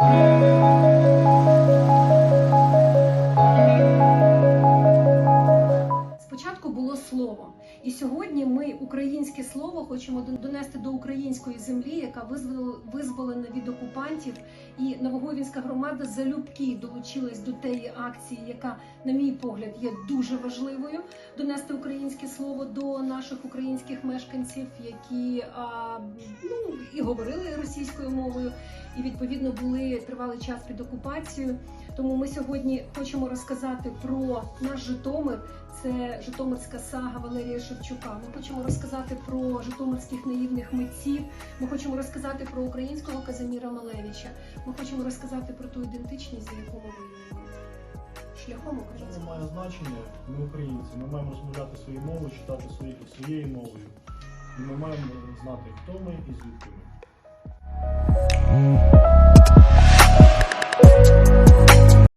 Música і сьогодні ми українське слово хочемо дон- донести до української землі, яка визвол- визволена від окупантів. І Новоговінська громада залюбки долучилась до тієї акції, яка, на мій погляд, є дуже важливою донести українське слово до наших українських мешканців, які ну і говорили російською мовою, і відповідно були тривалий час під окупацією. Тому ми сьогодні хочемо розказати про наш Житомир. Це Житомирська сага Валерія Шевчука. Ми хочемо розказати про житомирських наївних митців. Ми хочемо розказати про українського Казиміра Малевича. Ми хочемо розказати про ту ідентичність, за яку ми воюємо. Шляхом Це українського. не має значення. Ми українці. Ми маємо розмовляти своєю мовою, читати своєю мовою. І ми маємо знати, хто ми і звідки ми.